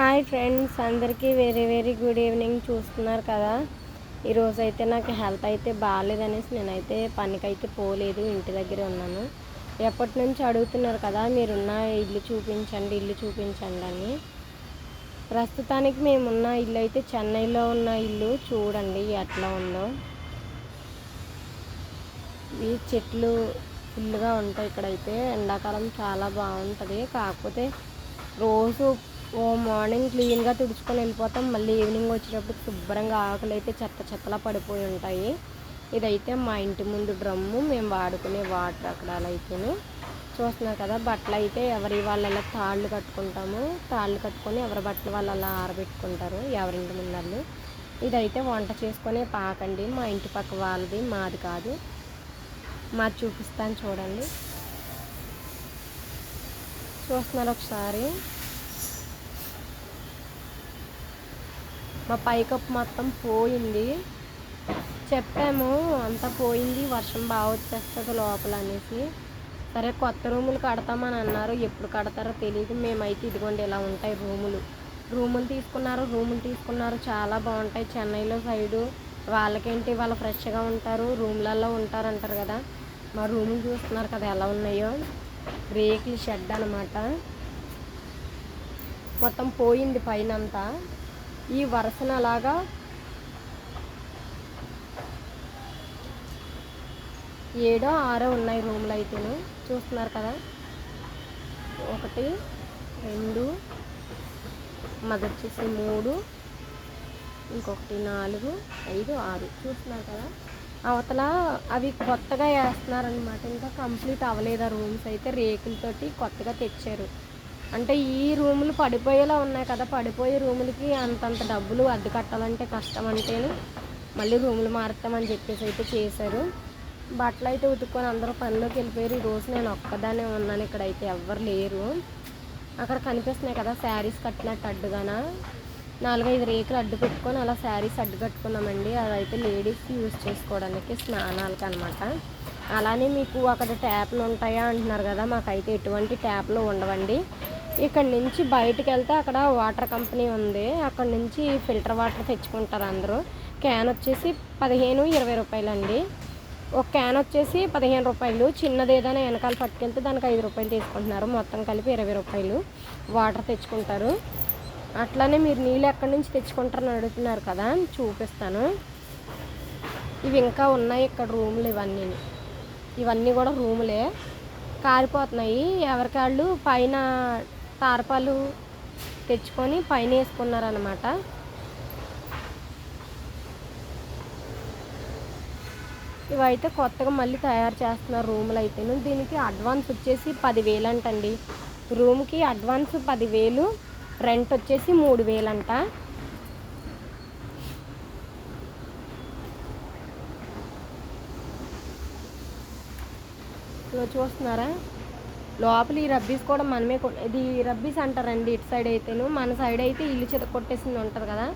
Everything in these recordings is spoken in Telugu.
హాయ్ ఫ్రెండ్స్ అందరికీ వెరీ వెరీ గుడ్ ఈవినింగ్. చూస్తున్నారు కదా ఈరోజు అయితే నాకు హెల్త్ అయితే బాగాలేదనేసి నేనైతే పనికైతే పోలేదు ఇంటి దగ్గరే ఉన్నాను. ఎప్పటి నుంచి అడుగుతున్నారు కదా మీరున్న ఇల్లు చూపించండి ఇల్లు చూపించండి అని. ప్రస్తుతానికి మేమున్న ఇల్లు అయితే చెన్నైలో ఉన్న ఇల్లు చూడండి ఎట్లా ఉందో. ఈ చెట్లు ఫుల్గా ఉంటాయి ఇక్కడైతే ఎండాకాలం చాలా బాగుంటుంది. కాకపోతే రోజు ఓ మార్నింగ్ క్లీన్గా తుడుచుకొని వెళ్ళిపోతాం. మళ్ళీ ఈవినింగ్ వచ్చేటప్పుడు శుభ్రంగా ఆకులు అయితే చెత్త చెత్తలా పడిపోయి ఉంటాయి. ఇదైతే మా ఇంటి ముందు డ్రమ్ము. మేము వాడుకునే వాటర్ అక్కడ అలా అయితేనే చూస్తున్నారు కదా బట్టలు అయితే ఎవరి వాళ్ళు అలా తాళ్ళు కట్టుకుంటాము. తాళ్ళు కట్టుకొని ఎవరి బట్టలు వాళ్ళు అలా ఆరబెట్టుకుంటారు ఎవరింటి ముందళ్ళు. ఇదైతే వంట చేసుకునే పాకండి మా ఇంటి పక్క వాళ్ళది మాది కాదు. మాది చూపిస్తాను చూడండి. చూస్తున్నారు ఒకసారి. మా పైకప్పు మొత్తం పోయింది. చెప్పాము అంతా పోయింది వర్షం బాగా వచ్చేస్తుంది లోపల అనేసి సరే కొత్త రూములు కడతామని అన్నారు. ఎప్పుడు కడతారో తెలియదు మేమైతే ఇదిగోండి ఇలా ఉంటాయి రూములు. రూములు తీసుకున్నారు రూములు తీసుకున్నారు. చాలా బాగుంటాయి. చెన్నైలో సైడు వాళ్ళకేంటి? వాళ్ళు ఫ్రెష్గా ఉంటారు. రూమ్లలో ఉంటారు అంటారు కదా. మా రూములు చూస్తున్నారు కదా ఎలా ఉన్నాయో. రేకుల షెడ్ అనమాట మొత్తం పోయింది పైన అంతా ఈ వరుసన అలాగా ఏడో ఆరో ఉన్నాయి రూమ్లు అయితేను. చూస్తున్నారు కదా? ఒకటి రెండు మదర్ వచ్చేసి మూడు ఇంకొకటి నాలుగు ఐదు ఆరు. చూస్తున్నారు కదా? అవతల అవి కొత్తగా వేస్తున్నారనమాట ఇంకా కంప్లీట్ అవ్వలేదు ఆ రూమ్స్ అయితే రేకులతోటి కొత్తగా తెచ్చారు. అంటే ఈ రూములు పడిపోయేలా ఉన్నాయి కదా పడిపోయే రూములకి అంతంత డబ్బులు అద్దె కట్టాలంటే కష్టం అంటేనే మళ్ళీ రూములు మారుతామని చెప్పేసి అయితే చేశారు. బట్టలు అయితే ఉతుక్కొని అందరూ పనిలోకి వెళ్ళిపోయారు. ఈరోజు నేను ఒక్కదానే ఉన్నాను. ఇక్కడ అయితే ఎవ్వరు లేరు. అక్కడ కనిపిస్తున్నాయి కదా శారీస్ కట్టినట్టు అడ్డుగాన? నాలుగైదు రేకులు అడ్డు పెట్టుకొని అలా శారీస్ అడ్డు కట్టుకున్నామండి. అదైతే లేడీస్ యూజ్ చేసుకోవడానికి స్నానాలకి అనమాట అలానే మీకు అక్కడ ట్యాప్లు ఉంటాయా అంటున్నారు కదా మాకైతే ఎటువంటి ట్యాప్లు ఉండవండి. ఇక్కడ నుంచి బయటకు వెళ్తే అక్కడ వాటర్ కంపెనీ ఉంది. అక్కడ నుంచి ఫిల్టర్ వాటర్ తెచ్చుకుంటారు అందరూ. క్యాన్ వచ్చేసి పదిహేను ఇరవై రూపాయలు అండి ఒక క్యాన్ వచ్చేసి పదిహేను రూపాయలు. చిన్నది ఏదైనా వెనకాల పట్టుకెళ్తే దానికి ఐదు రూపాయలు తీసుకుంటున్నారు. మొత్తం కలిపి ఇరవై రూపాయలు వాటర్ తెచ్చుకుంటారు. అట్లానే మీరు నీళ్ళు ఎక్కడి నుంచి తెచ్చుకుంటారని అడుగుతున్నారు కదా చూపిస్తాను. ఇవి ఇంకా ఉన్నాయి ఇక్కడ రూములు ఇవన్నీ. ఇవన్నీ కూడా రూములే. కారిపోతున్నాయి. ఎవరికాళ్ళు పైన తారపాలు తెచ్చుకొని పైన వేసుకున్నారనమాట ఇవైతే కొత్తగా మళ్ళీ తయారు చేస్తున్నారు రూములు అయితేను. దీనికి అడ్వాన్స్ వచ్చేసి పదివేలు అంటండి. రూమ్కి అడ్వాన్స్ పదివేలు రెంట్ వచ్చేసి మూడు వేలంట చూస్తున్నారా? లోపల ఈ రబ్బీస్ కూడా మనమే ఇది రబ్బీస్ అంటారండి ఇటు సైడ్ అయితేను. మన సైడ్ అయితే ఇల్లు చేత కొట్టేసింది ఉంటుంది కదా.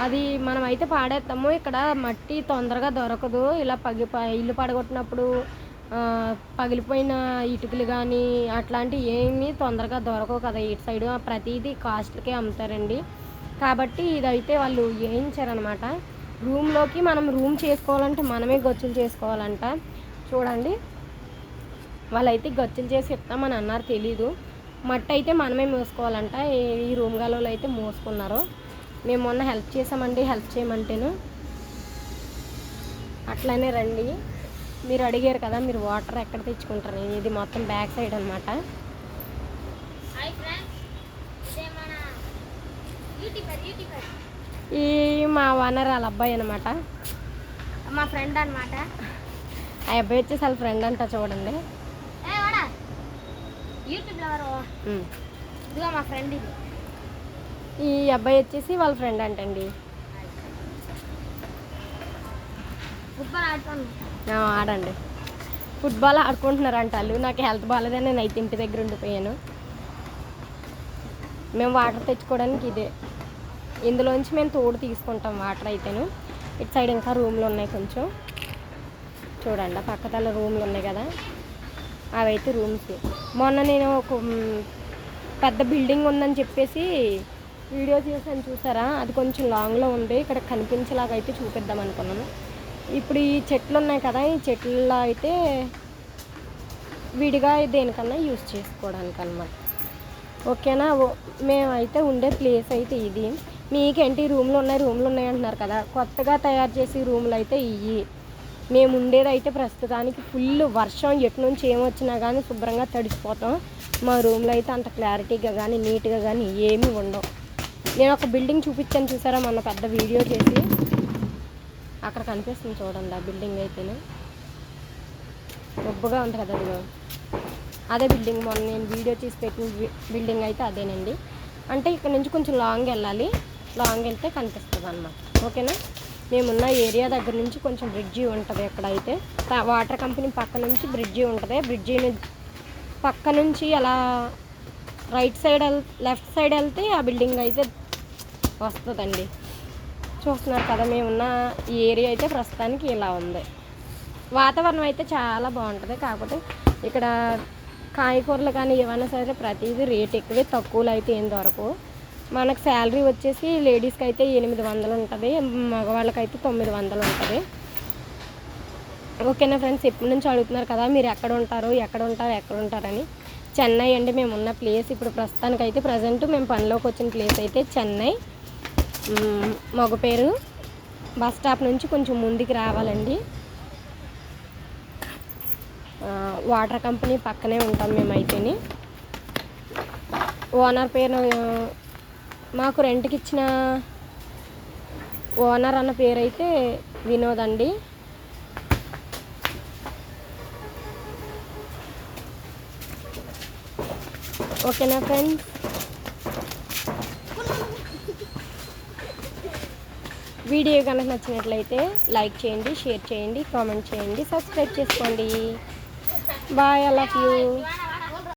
అది మనం అయితే పాడేస్తాము. ఇక్కడ మట్టి తొందరగా దొరకదు. ఇలా పగి ప- ఇల్లు పడగొట్టినప్పుడు పగిలిపోయిన ఇటుకలు కానీ అట్లాంటివి ఏమీ తొందరగా దొరకవు కదా. ఇటు సైడ్ ప్రతిదీ కాస్ట్లకే అమ్ముతారండి. కాబట్టి ఇదైతే వాళ్ళు వేయించారనమాట. రూమ్లోకి మనం రూమ్ చేసుకోవాలంటే మనమే గొచ్చులు చేసుకోవాలంట. చూడండి. వాళ్ళైతే గచ్చులు చేసి ఇస్తామని అన్నారు తెలీదు. మట్టి అయితే మనమే మోసుకోవాలంట. ఈ- రూమ్ గలలో అయితే మోసుకున్నారు. మేము మొన్న హెల్ప్ చేసామండి హెల్ప్ చేయమంటేను. అట్లానే రండి. మీరు అడిగారు కదా మీరు వాటర్ ఎక్కడ తెచ్చుకుంటారు? ఇది మొత్తం బ్యాక్ సైడ్ అనమాట ఈ మా ఓనర్ వాళ్ళ అబ్బాయి అనమాట మా ఫ్రెండ్ అనమాట ఆ అబ్బాయి వచ్చేసి వాళ్ళ ఫ్రెండ్ అంట చూడండి. యూట్యూబ్లో ఎవరు. ఇదిగో మా ఫ్రెండ్ ఇది. ఈ అబ్బాయి వచ్చేసి వాళ్ళ ఫ్రెండ్ అంటండి. ఫుట్బాల్ ఆడండి. ఫుట్బాల్ ఆడుకుంటున్నారంట వాళ్ళు. నాకు హెల్త్ బాగాలేదని నేను అయితే ఇంటి దగ్గర ఉండిపోయాను. మేము వాటర్ తెచ్చుకోవడానికి ఇదే. ఇందులోంచి మేము తోడు తీసుకుంటాం వాటర్ అయితేను. ఇటు సైడ్ ఇంకా రూమ్లు ఉన్నాయి కొంచెం. చూడండి పక్కతల రూమ్లు ఉన్నాయి కదా. అవైతే రూమ్స్. మొన్న నేను ఒక పెద్ద బిల్డింగ్ ఉందని చెప్పేసి వీడియో చేసాను చూసారా? అది కొంచెం లాంగ్లో ఉంది. ఇక్కడ కనిపించేలాగా అయితే చూపిద్దాం అనుకున్నాను. ఇప్పుడు ఈ చెట్లు ఉన్నాయి కదా ఈ చెట్లలో అయితే విడిగా దేనికన్నా యూస్ చేసుకోవడానికి అనమాట ఓకేనా? ఓ- మేమైతే ఉండే ప్లేస్ అయితే ఇది. మీకేంటి? రూమ్లు ఉన్నాయి రూమ్లు ఉన్నాయి అంటున్నారు కదా. కొత్తగా తయారు చేసి రూమ్లు అయితే ఇవి మేము ఉండేదైతే ప్రస్తుతానికి ఫుల్ వర్షం ఎటు నుంచి ఏమొచ్చినా కానీ శుభ్రంగా తడిసిపోతాం. మా రూమ్లో అయితే అంత క్లారిటీగా కానీ నీట్గా కానీ ఏమీ ఉండవు. నేను ఒక బిల్డింగ్ చూపించాను చూసారా? మొన్న పెద్ద వీడియో చేసి. అక్కడ కనిపిస్తుంది చూడండి ఆ బిల్డింగ్ అయితేనే. గొప్పగా ఉంది కదా అదిగో. అదే బిల్డింగ్ మొన్న నేను వీడియో తీసి పెట్టిన బిల్డింగ్ అయితే అదేనండి. అంటే ఇక్కడ నుంచి కొంచెం లాంగ్ వెళ్ళాలి. లాంగ్ వెళ్తే కనిపిస్తుంది అనమాట ఓకేనా? మేమున్న ఏరియా దగ్గర నుంచి కొంచెం బ్రిడ్జి ఉంటుంది ఎక్కడైతే. అయితే వాటర్ కంపెనీ పక్క నుంచి బ్రిడ్జి ఉంటుంది. బ్రిడ్జి పక్క నుంచి అలా రైట్ సైడ్ లెఫ్ట్ సైడ్ వెళ్తే ఆ బిల్డింగ్ అయితే వస్తుందండి. చూస్తున్నారు కదా మేమున్న ఈ ఏరియా అయితే ప్రస్తుతానికి ఇలా ఉంది. వాతావరణం అయితే చాలా బాగుంటుంది. కాకపోతే ఇక్కడ కాయగూరలు కానీ ఏమైనా సరే ప్రతిదీ రేట్ ఎక్కువే తక్కువలో అయితే ఏం దొరకవు. మనకు శాలరీ వచ్చేసి లేడీస్కి అయితే ఎనిమిది వందలు ఉంటుంది మగవాళ్ళకైతే తొమ్మిది వందలు ఉంటుంది ఓకేనా ఫ్రెండ్స్? ఎప్పటి నుంచి అడుగుతున్నారు కదా మీరు ఎక్కడ ఉంటారు ఎక్కడ ఉంటారు ఎక్కడ ఉంటారని. చెన్నై అండి మేము ఉన్న ప్లేస్. ఇప్పుడు ప్రస్తుతానికి అయితే ప్రజెంట్ మేము పనిలోకి వచ్చిన ప్లేస్ అయితే చెన్నై. మగ పేరు బస్ స్టాప్ నుంచి కొంచెం ముందుకు రావాలండి. వాటర్ కంపెనీ పక్కనే ఉంటాం మేమైతేని. ఓనర్ పేరు మాకు రెంట్కి ఇచ్చిన ఓనర్ అన్న పేరు అయితే వినోద్ అండి. ఓకేనా ఫ్రెండ్స్? వీడియో కనుక నచ్చినట్లయితే లైక్ చేయండి షేర్ చేయండి కామెంట్ చేయండి సబ్స్క్రైబ్ చేసుకోండి. Bye I love you